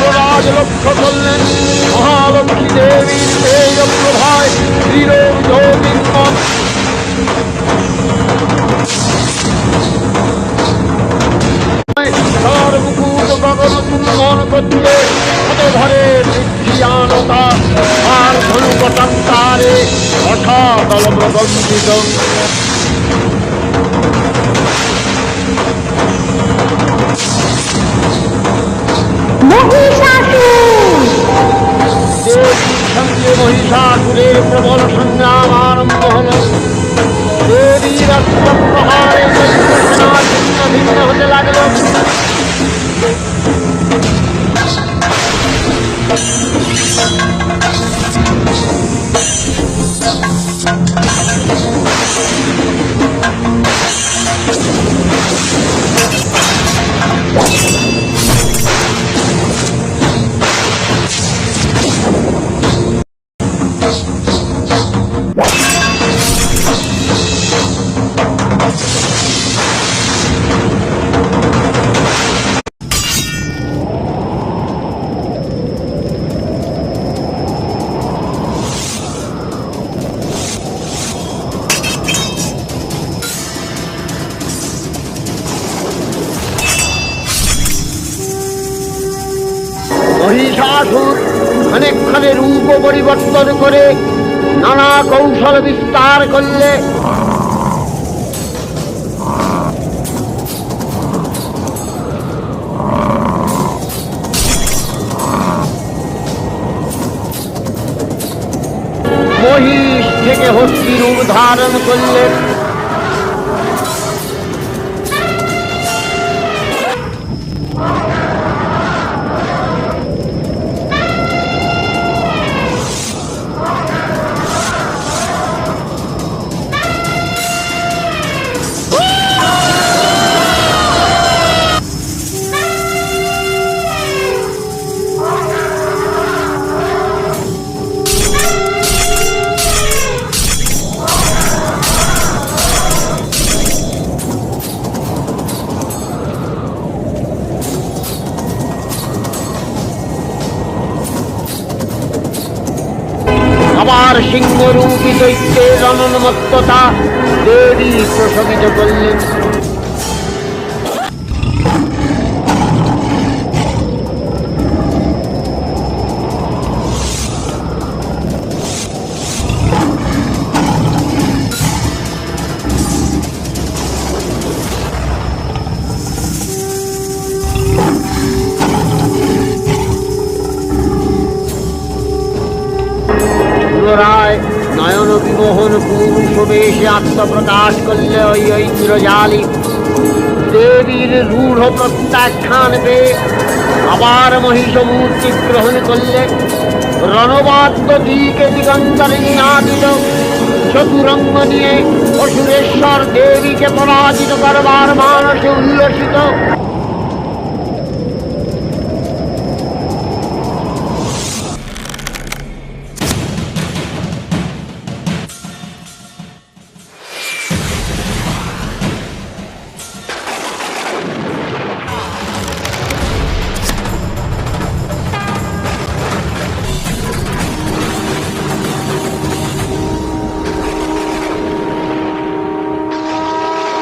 অসুররাজ লক্ষ্য করলেন মহালক্ষ্মী দেবীর তেজ প্রভায় দৃঢ় তার মুকুট গগন তুলন করছে ধরে বিদ্যানতা আর প্রবন্ধিত পরিবর্তন করে নানা কৌশল বিস্তার করলে মহিষ থেকে হস্তির রূপ ধারণ করলেন সিংহরূপী দৈত্যের অনন্মত্ততা দেবী প্রশমিত করলেন। নয়ন বিমোহন পুরুষ বেশে আত্মপ্রকাশ করলে ওই ঐন্দ্রজালী দেবীর রূঢ় প্রত্যাখ্যান পেয়ে আবার মহিষ মূর্তি গ্রহণ করলে রণবাদ্য দিকে দিগন্তরে নিনাদিত চতুরঙ্গ নিয়ে অসুরেশ্বর দেবীকে পরাজিত করবার মানসে উল্লসিত।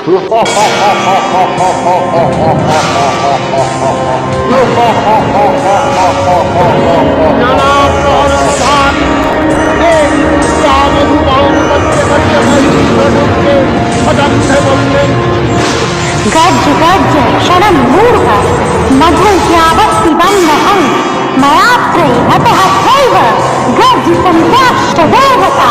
गज गज क्षणमूर्ध मधुर्यावत् पिबन्नहं मयात्रैवतः सैव गज सन्ध्याश्च तो देवता।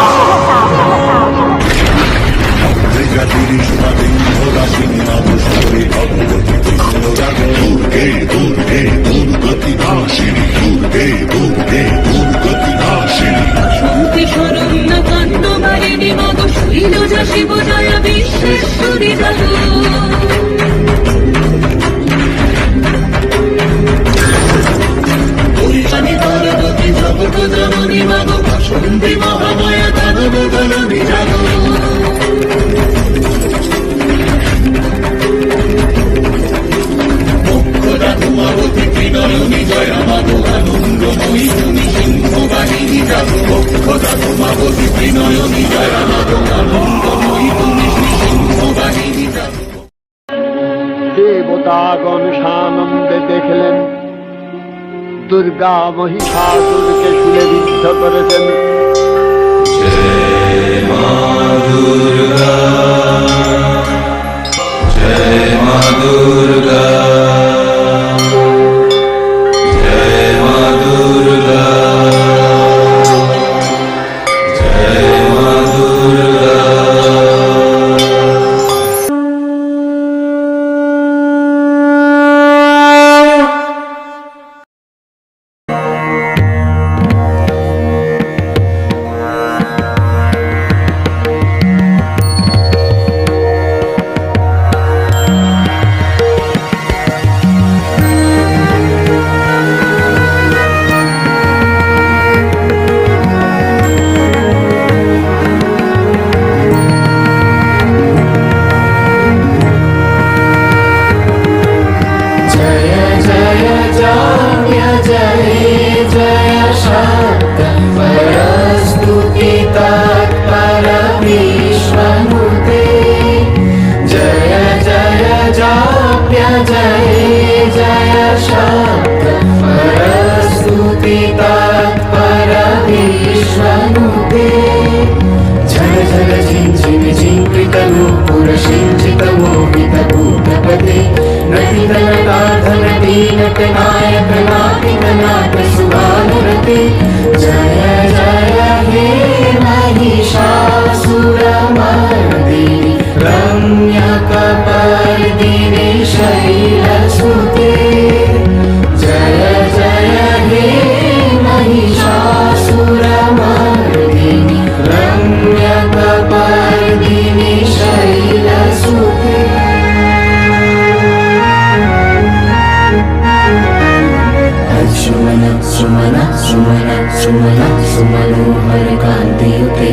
দুর্গতি নাশিনী দুর্গে দুর্গে দুর্গতি নাশিনী শান্তি স্বরূপ দেবতাগণ সানন্দে দেখলেন। দুর্গা মহিষাসুরকে শুনে বিদ্ধ করেছেন। सुमन सुमन सुमन सुमनोहर कान्तियुते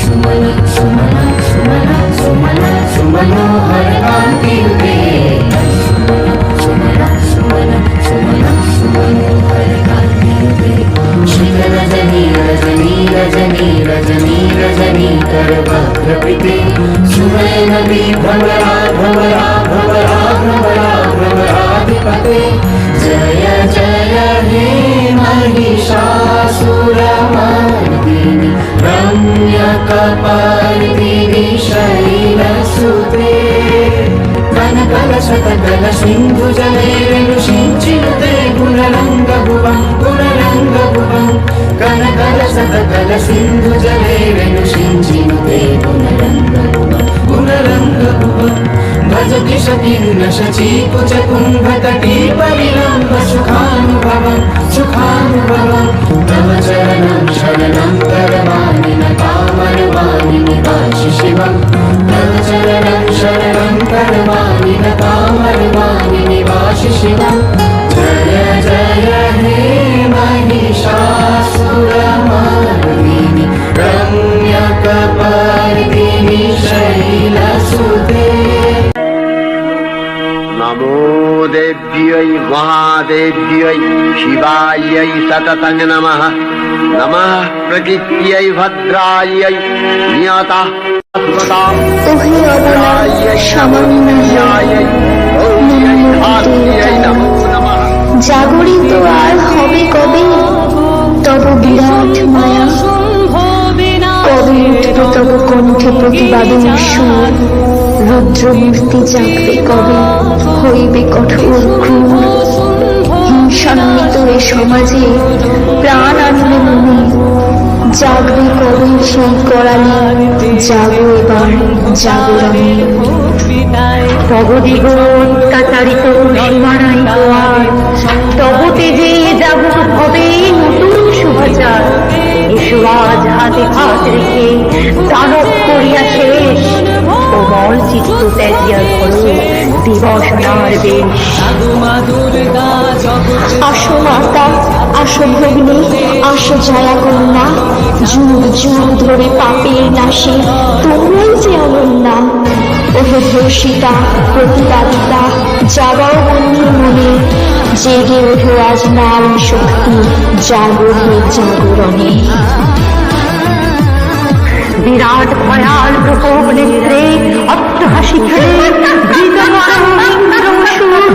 सुमन सुमन सुमन सुमन सुमनोहर कान्तियुते सुमन सुमन सुमन सुमनोहर कान्तियुते श्री रजनी रजनी रजनी रजनी रजनी कर भद्रपिते सुमन भ्रमरा भ्रमरा भ्रमरा भ्रमरा भ्रमराधिपते जय जय हे महिषासुरमर्दिनि रम्यकपर्दिनि शैलसुते कनकल शतकल सिन्धुजलेरनु सिञ्चिनुते गुणरङ्गभुवं गुणरङ्गभुवं कनकल शतकल सिन्धुजलेरनु भजति शतीर्न शचीकुचकुम्भतटी परिलम्ब सुखानुभवं सुखानुभवं तव चरणं शरणं करवाणि न कामरवाणि निवासि शिवं तव चरणं शरणं करवाणि न कामरवाणि निवासि शिवं প্রকৃত্যৈ ভদ্রাयै নিয়তা সুগতাম ওহে অবলা সামান্য নমো নমঃ জাগরিত আর হবে কবে? তব বিরাট মায়া। কবে উঠবে তব কণ্ঠে সুর? রুদ্রমূর্তি জাগবে কবে? সমাজে প্রাণ আনবে মনে, জাগবে কবে সেই করালে, জাগো এবার সীমানায় গোয়ার তব তেজে জাগত হবে নতুন শুভাচার এসো আজ হাতে হাত রেখে দানব করিয়া কোমল চিত্ত ত্যাজিয়া ধরো দিবসনার বেশ আসো মাতা আসো ভগ্নী আসো জয়া কন্যা যুগ যুগ ধরে পাপের নাশে তোমরাই যে অনন্যা ওহে ধর্ষিতা প্রতিবাদিতা জাগাও বন্যী মনে জেগে ওঠো আজ নারী শক্তি জাগো হে জাগরণে বিরাট ভয়াল প্রকোপ নেত্রে অট্টহাসি খেলে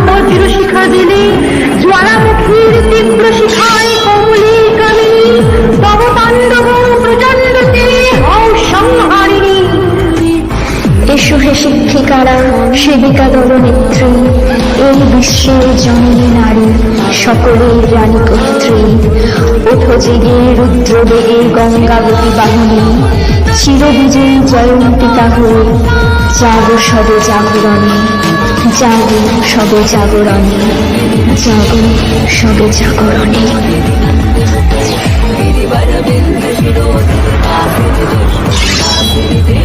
বজ্র শিখা দিলে জ্বালামুখীর তীব্র শিখায় কমলি কামিনী তব তাণ্ডব প্রচণ্ড এসো হে শিক্ষিকারা, সেবিকা দল নেত্রী এই বিশ্বের জননী নারী সকলের রানী কর্ত্রী। ওঠো জেগে রুদ্র গঙ্গাবতী বাহিনী চিরবিজয়ী জয়ন্তিকা হয়ে জাগো সবে জাগরণে জাগো সবে জাগরণে জাগো সবে জাগরণে। या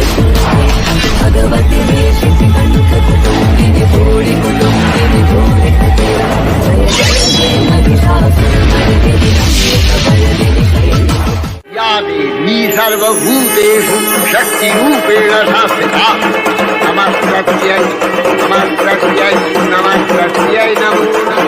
भूतेषु शक्तिरूपेण शास्त्रता नमः प्रत्यय नमः प्रत्यय नमः प्रत्यय नमो।